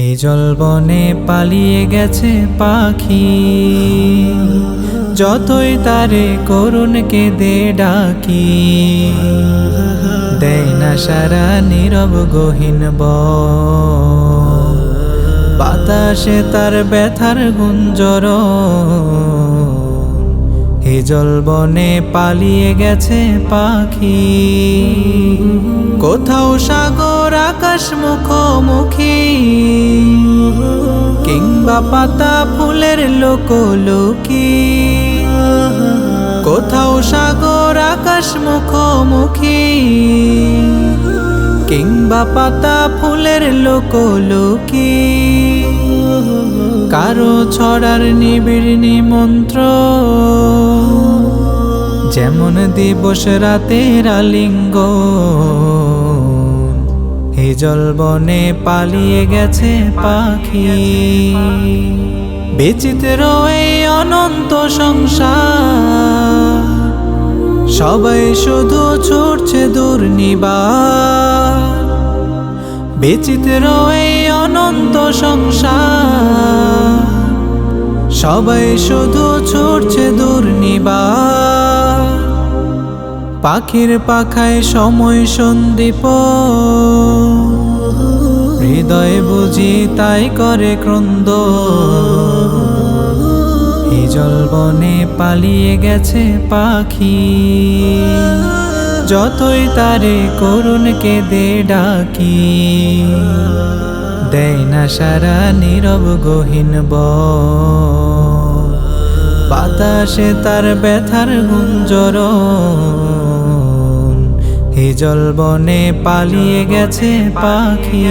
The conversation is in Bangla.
হে জলবনে পালিয়ে গেছে পাখি। যতই তারে করুণ কেঁদে ডাকি। দেয় না সারা নীরব গহীন ব বাতাসে তার ব্যথার গুঞ্জর হে জলবনে পালিয়ে গেছে পাখি। কোথাও সাগর আকাশ মুখোমুখি কিংবা পাতা ফুলের লোকলোকি, কোথাও সাগর আকাশ মুখোমুখি কিংবা পাতা ফুলের লোকলোকি। কারও ছড়ার নিবিড় নিমন্ত্র, যেমন দিবস রাতের আলিঙ্গ হে জলবনে পালিয়ে গেছে পাখি। বিচিত্র এই অনন্ত সংসার। সবাই শুধু ছুটছে দুর্নিবার। বিচিত্র এই অনন্ত সংসার। সবাই শুধু ছুটছে দুর্নিবার। পাখির পাখায় সময় সন্দীপ হৃদয় বুঝি তাই করে ক্রন্দ। এই জলবনে পালিয়ে গেছে পাখি। যতই তারে করুণ কেঁদে ডাকি, দেয় না সারা নীরব গহীন ব বাতাসে তার ব্যথার গুঞ্জর জলবনে পালিয়ে গেছে পাখি।